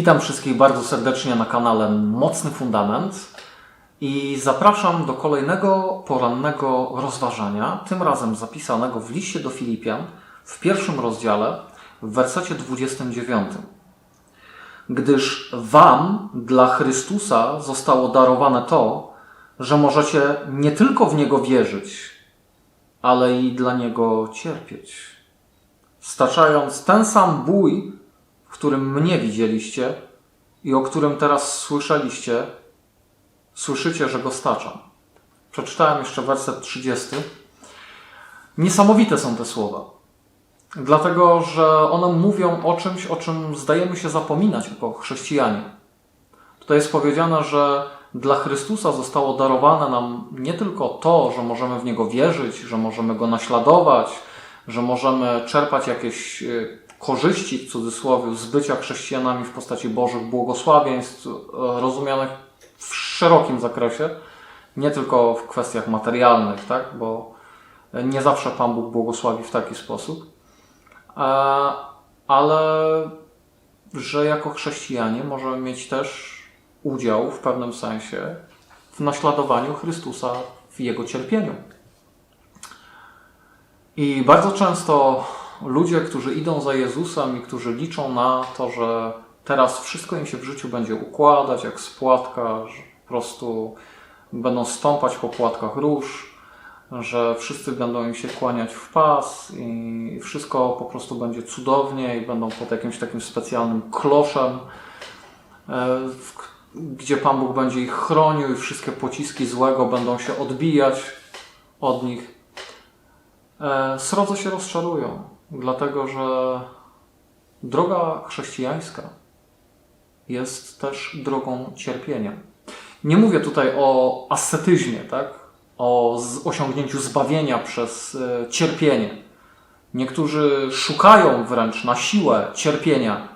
Witam wszystkich bardzo serdecznie na kanale Mocny Fundament i zapraszam do kolejnego porannego rozważania, tym razem zapisanego w liście do Filipian w pierwszym rozdziale w wersecie 29. Gdyż Wam dla Chrystusa zostało darowane to, że możecie nie tylko w Niego wierzyć, ale i dla Niego cierpieć, staczając ten sam bój, w którym mnie widzieliście i o którym teraz słyszeliście, słyszycie, że go staczam. Przeczytałem jeszcze werset 30. Niesamowite są te słowa. Dlatego, że one mówią o czymś, o czym zdajemy się zapominać jako chrześcijanie. Tutaj jest powiedziane, że dla Chrystusa zostało darowane nam nie tylko to, że możemy w Niego wierzyć, że możemy Go naśladować, że możemy czerpać jakieś y, korzyści, w cudzysłowie, z bycia chrześcijanami w postaci Bożych błogosławieństw, e, rozumianych w szerokim zakresie, nie tylko w kwestiach materialnych, tak? bo nie zawsze Pan Bóg błogosławi w taki sposób, ale że jako chrześcijanie możemy mieć też udział w pewnym sensie w naśladowaniu Chrystusa w Jego cierpieniu. I bardzo często ludzie, którzy idą za Jezusem i którzy liczą na to, że teraz wszystko im się w życiu będzie układać jak spłatka, że po prostu będą stąpać po płatkach róż, że wszyscy będą im się kłaniać w pas i wszystko po prostu będzie cudownie i będą pod jakimś takim specjalnym kloszem, e, gdzie Pan Bóg będzie ich chronił i wszystkie pociski złego będą się odbijać od nich. E, Srodze się rozczarują, dlatego że droga chrześcijańska jest też drogą cierpienia. Nie mówię tutaj o ascetyzmie, tak? O osiągnięciu zbawienia przez e, cierpienie. Niektórzy szukają wręcz na siłę cierpienia,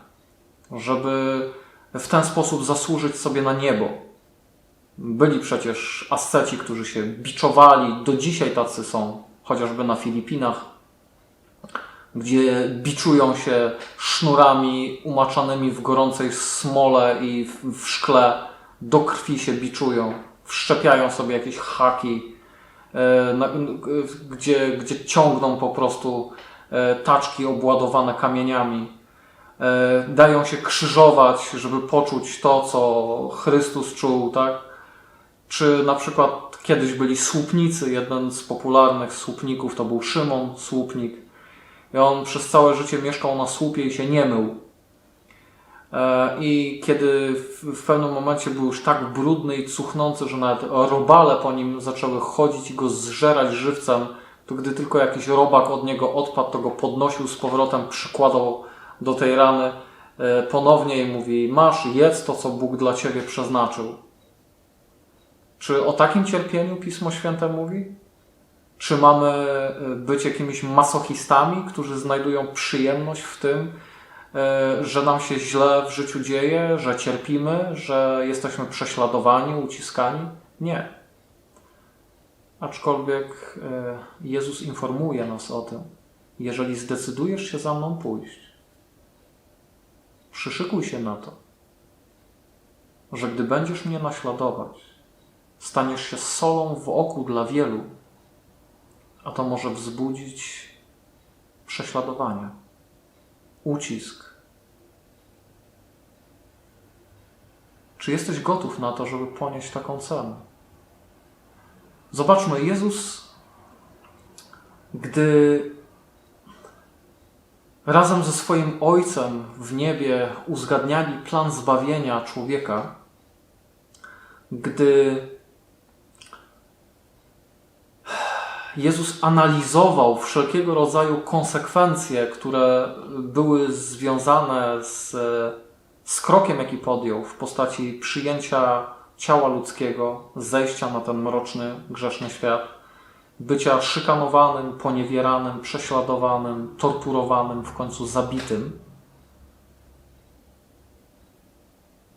żeby w ten sposób zasłużyć sobie na niebo. Byli przecież asceci, którzy się biczowali, do dzisiaj tacy są, chociażby na Filipinach, gdzie biczują się sznurami umaczanymi w gorącej smole i w szkle, do krwi się biczują, wszczepiają sobie jakieś haki, e, gdzie, gdzie ciągną po prostu e, taczki obładowane kamieniami. E, Dają się krzyżować, żeby poczuć to, co Chrystus czuł, tak? Czy na przykład kiedyś byli słupnicy, jeden z popularnych słupników to był Szymon Słupnik. I on przez całe życie mieszkał na słupie i się nie mył. E, I kiedy w, pewnym momencie był już tak brudny i cuchnący, że nawet robale po nim zaczęły chodzić i go zżerać żywcem, to gdy tylko jakiś robak od niego odpadł, to go podnosił z powrotem, przykładał do tej rany e, ponownie i mówi: Masz, jedz to, co Bóg dla ciebie przeznaczył. Czy o takim cierpieniu Pismo Święte mówi? Czy mamy e, być jakimiś masochistami, którzy znajdują przyjemność w tym, że nam się źle w życiu dzieje, że cierpimy, że jesteśmy prześladowani, uciskani? Nie. Aczkolwiek e, Jezus informuje nas o tym. Jeżeli zdecydujesz się za mną pójść, przyszykuj się na to, że gdy będziesz mnie naśladować, staniesz się solą w oku dla wielu, a to może wzbudzić prześladowanie, ucisk. Czy jesteś gotów na to, żeby ponieść taką cenę? Zobaczmy, Jezus, gdy razem ze swoim Ojcem w niebie uzgadniali plan zbawienia człowieka, gdy Jezus analizował wszelkiego rodzaju konsekwencje, które były związane z, z krokiem, jaki podjął w postaci przyjęcia ciała ludzkiego, zejścia na ten mroczny, grzeszny świat, bycia szykanowanym, poniewieranym, prześladowanym, torturowanym, w końcu zabitym,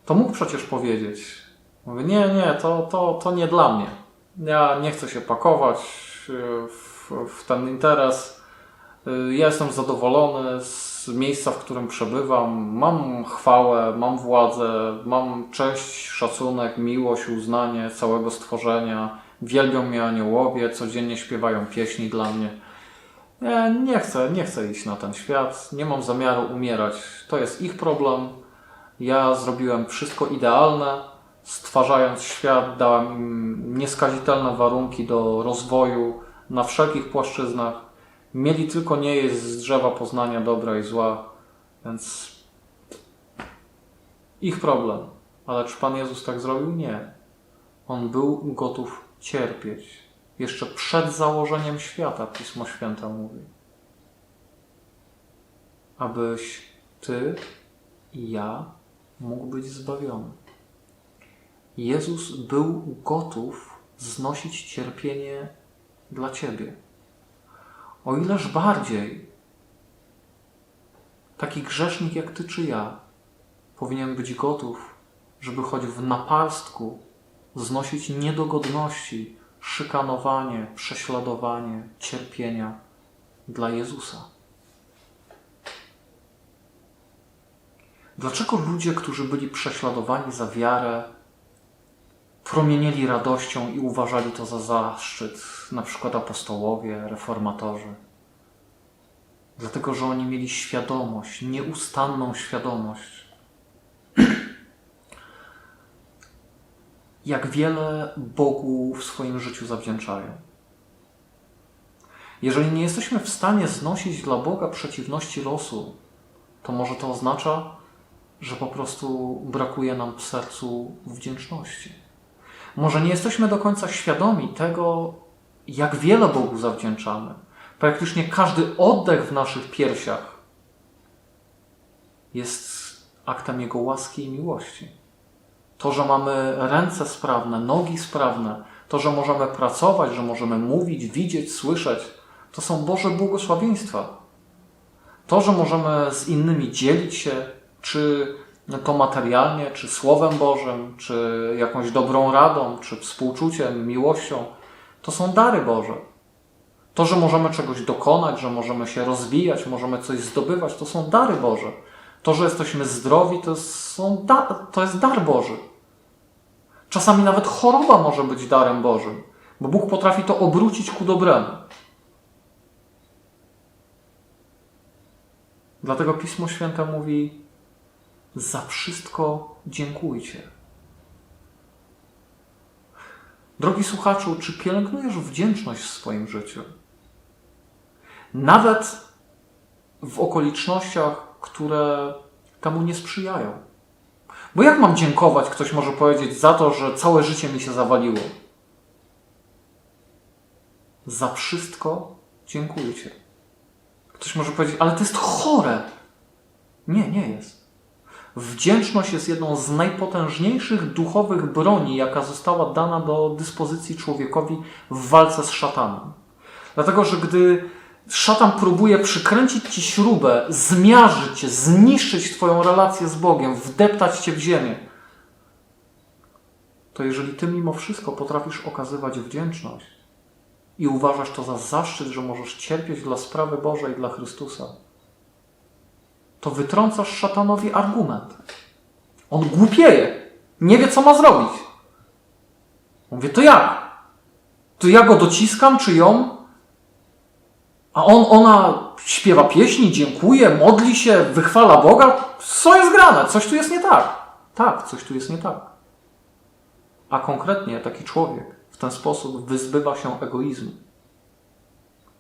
to mógł przecież powiedzieć: Mówię, nie, nie, to, to, to nie dla mnie. Ja nie chcę się pakować w, w ten interes. Y, Ja jestem zadowolony z miejsca, w którym przebywam. Mam chwałę, mam władzę, mam cześć, szacunek, miłość, uznanie całego stworzenia. Wielbią mnie aniołowie, codziennie śpiewają pieśni dla mnie. Ja nie chcę, nie chcę iść na ten świat, nie mam zamiaru umierać. To jest ich problem. Ja zrobiłem wszystko idealne, stwarzając świat, dałem im nieskazitelne warunki do rozwoju na wszelkich płaszczyznach. Mieli tylko nie jeść z drzewa poznania dobra i zła, więc ich problem. Ale czy Pan Jezus tak zrobił? Nie. On był gotów cierpieć. Jeszcze przed założeniem świata, Pismo Święte mówi. Abyś Ty i ja mógł być zbawiony. Jezus był gotów znosić cierpienie dla Ciebie. O ileż bardziej taki grzesznik jak Ty czy ja powinien być gotów, żeby choć w naparstku znosić niedogodności, szykanowanie, prześladowanie, cierpienia dla Jezusa. Dlaczego ludzie, którzy byli prześladowani za wiarę, promienieli radością i uważali to za zaszczyt, na przykład apostołowie, reformatorzy? Dlatego, że oni mieli świadomość, nieustanną świadomość, jak wiele Bogu w swoim życiu zawdzięczają. Jeżeli nie jesteśmy w stanie znosić dla Boga przeciwności losu, to może to oznacza, że po prostu brakuje nam w sercu wdzięczności. Może nie jesteśmy do końca świadomi tego, jak wiele Bogu zawdzięczamy. Praktycznie każdy oddech w naszych piersiach jest aktem Jego łaski i miłości. To, że mamy ręce sprawne, nogi sprawne, to, że możemy pracować, że możemy mówić, widzieć, słyszeć, to są Boże błogosławieństwa. To, że możemy z innymi dzielić się, czy to materialnie, czy Słowem Bożym, czy jakąś dobrą radą, czy współczuciem, miłością, to są dary Boże. To, że możemy czegoś dokonać, że możemy się rozwijać, możemy coś zdobywać, to są dary Boże. To, że jesteśmy zdrowi, to, są da- to jest dar Boży. Czasami nawet choroba może być darem Bożym, bo Bóg potrafi to obrócić ku dobremu. Dlatego Pismo Święte mówi: Za wszystko dziękujcie. Drogi słuchaczu, czy pielęgnujesz wdzięczność w swoim życiu? Nawet w okolicznościach, które temu nie sprzyjają. Bo jak mam dziękować, ktoś może powiedzieć, za to, że całe życie mi się zawaliło? Za wszystko dziękujcie. Ktoś może powiedzieć, ale to jest chore. Nie, nie jest. Wdzięczność jest jedną z najpotężniejszych duchowych broni, jaka została dana do dyspozycji człowiekowi w walce z szatanem. Dlatego, że gdy szatan próbuje przykręcić ci śrubę, zmiażyć cię, zniszczyć twoją relację z Bogiem, wdeptać cię w ziemię, to jeżeli ty mimo wszystko potrafisz okazywać wdzięczność i uważasz to za zaszczyt, że możesz cierpieć dla sprawy Bożej, dla Chrystusa, to wytrącasz szatanowi argument. On głupieje. Nie wie, co ma zrobić. Mówię, to jak? To ja go dociskam, czy ją? A on, ona śpiewa pieśni, dziękuje, modli się, wychwala Boga. Co jest grane? Coś tu jest nie tak. Tak, coś tu jest nie tak. A konkretnie taki człowiek w ten sposób wyzbywa się egoizmu.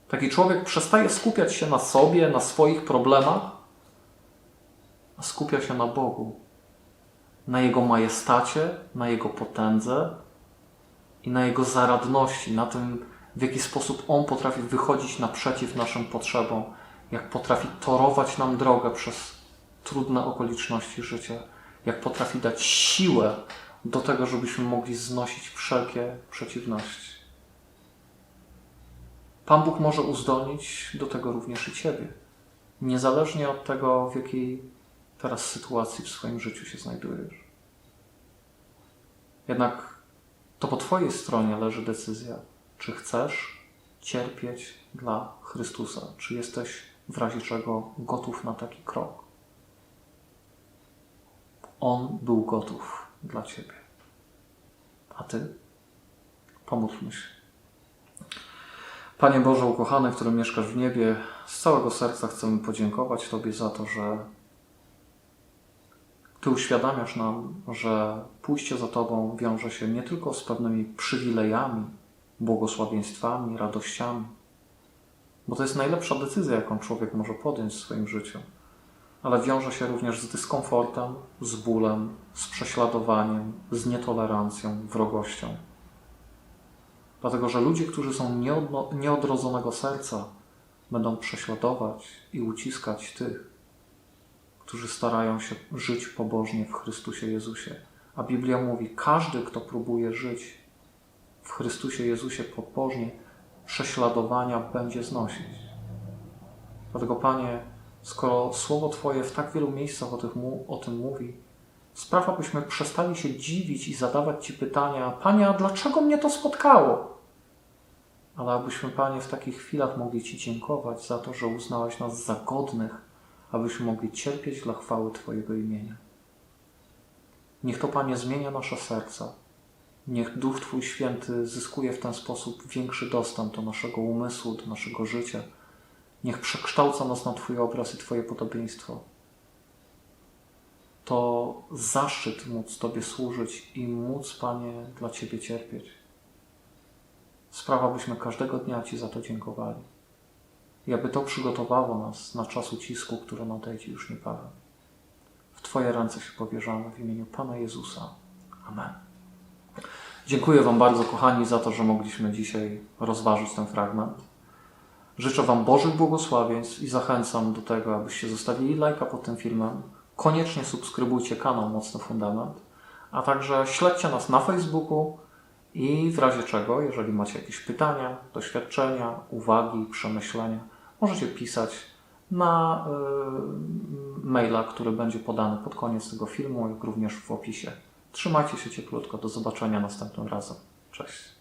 Taki człowiek przestaje skupiać się na sobie, na swoich problemach, skupia się na Bogu, na Jego majestacie, na Jego potędze i na Jego zaradności, na tym, w jaki sposób On potrafi wychodzić naprzeciw naszym potrzebom, jak potrafi torować nam drogę przez trudne okoliczności życia, jak potrafi dać siłę do tego, żebyśmy mogli znosić wszelkie przeciwności. Pan Bóg może uzdolnić do tego również i Ciebie, niezależnie od tego, w jakiej teraz sytuacji w swoim życiu się znajdujesz. Jednak to po Twojej stronie leży decyzja, czy chcesz cierpieć dla Chrystusa, czy jesteś w razie czego gotów na taki krok. On był gotów dla Ciebie. A Ty? Pomódlmy się. Panie Boże ukochany, który mieszkasz w niebie, z całego serca chcemy podziękować Tobie za to, że Ty uświadamiasz nam, że pójście za Tobą wiąże się nie tylko z pewnymi przywilejami, błogosławieństwami, radościami, bo to jest najlepsza decyzja, jaką człowiek może podjąć w swoim życiu, ale wiąże się również z dyskomfortem, z bólem, z prześladowaniem, z nietolerancją, wrogością. Dlatego, że ludzie, którzy są nieodrodzonego serca, będą prześladować i uciskać tych, którzy starają się żyć pobożnie w Chrystusie Jezusie. A Biblia mówi: każdy, kto próbuje żyć w Chrystusie Jezusie pobożnie, prześladowania będzie znosić. Dlatego, Panie, skoro Słowo Twoje w tak wielu miejscach o, o tym mówi, spraw, abyśmy przestali się dziwić i zadawać Ci pytania: Panie, a dlaczego mnie to spotkało? Ale abyśmy, Panie, w takich chwilach mogli Ci dziękować za to, że uznałeś nas za godnych, abyśmy mogli cierpieć dla chwały Twojego imienia. Niech to, Panie, zmienia nasze serca. Niech Duch Twój Święty zyskuje w ten sposób większy dostęp do naszego umysłu, do naszego życia. Niech przekształca nas na Twój obraz i Twoje podobieństwo. To zaszczyt móc Tobie służyć i móc, Panie, dla Ciebie cierpieć. Sprawa, byśmy każdego dnia Ci za to dziękowali. I aby to przygotowało nas na czas ucisku, który nadejdzie już niebawem. W Twoje ręce się powierzamy w imieniu Pana Jezusa. Amen. Dziękuję Wam bardzo, kochani, za to, że mogliśmy dzisiaj rozważyć ten fragment. Życzę Wam Bożych błogosławieństw i zachęcam do tego, abyście zostawili lajka pod tym filmem. Koniecznie subskrybujcie kanał Mocny Fundament, a także śledźcie nas na Facebooku i w razie czego, jeżeli macie jakieś pytania, doświadczenia, uwagi, przemyślenia, możecie pisać na y, maila, który będzie podany pod koniec tego filmu, jak również w opisie. Trzymajcie się cieplutko. Do zobaczenia następnym razem. Cześć.